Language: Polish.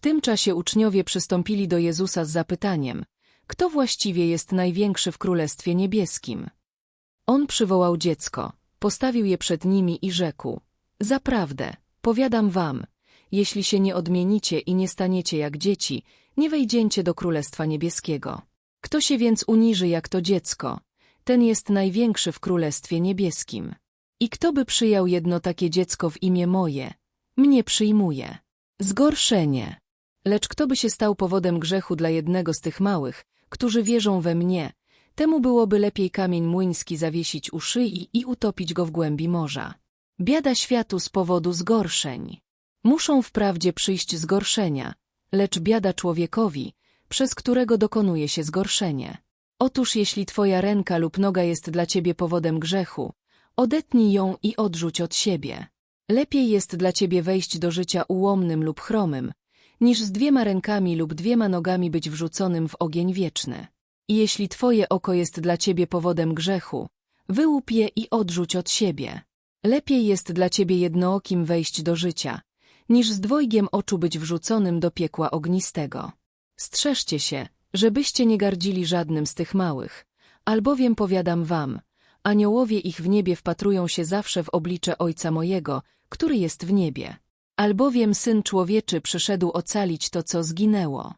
tym czasie uczniowie przystąpili do Jezusa z zapytaniem, kto właściwie jest największy w Królestwie Niebieskim? On przywołał dziecko, postawił je przed nimi i rzekł, zaprawdę, powiadam wam, jeśli się nie odmienicie i nie staniecie jak dzieci, nie wejdziecie do Królestwa Niebieskiego. Kto się więc uniży jak to dziecko, ten jest największy w Królestwie Niebieskim. I kto by przyjął jedno takie dziecko w imię moje, mnie przyjmuje. Zgorszenie. Lecz kto by się stał powodem grzechu dla jednego z tych małych, którzy wierzą we mnie, temu byłoby lepiej kamień młyński zawiesić u szyi i utopić go w głębi morza. Biada światu z powodu zgorszeń. Muszą wprawdzie przyjść zgorszenia, lecz biada człowiekowi, przez którego dokonuje się zgorszenie. Otóż jeśli twoja ręka lub noga jest dla ciebie powodem grzechu, odetnij ją i odrzuć od siebie. Lepiej jest dla ciebie wejść do życia ułomnym lub chromym, niż z dwiema rękami lub dwiema nogami być wrzuconym w ogień wieczny. I jeśli twoje oko jest dla ciebie powodem grzechu, wyłup je i odrzuć od siebie. Lepiej jest dla ciebie jednookim wejść do życia, niż z dwojgiem oczu być wrzuconym do piekła ognistego. Strzeżcie się, żebyście nie gardzili żadnym z tych małych, albowiem powiadam wam, aniołowie ich w niebie wpatrują się zawsze w oblicze Ojca mojego, który jest w niebie. Albowiem Syn Człowieczy przyszedł ocalić to, co zginęło.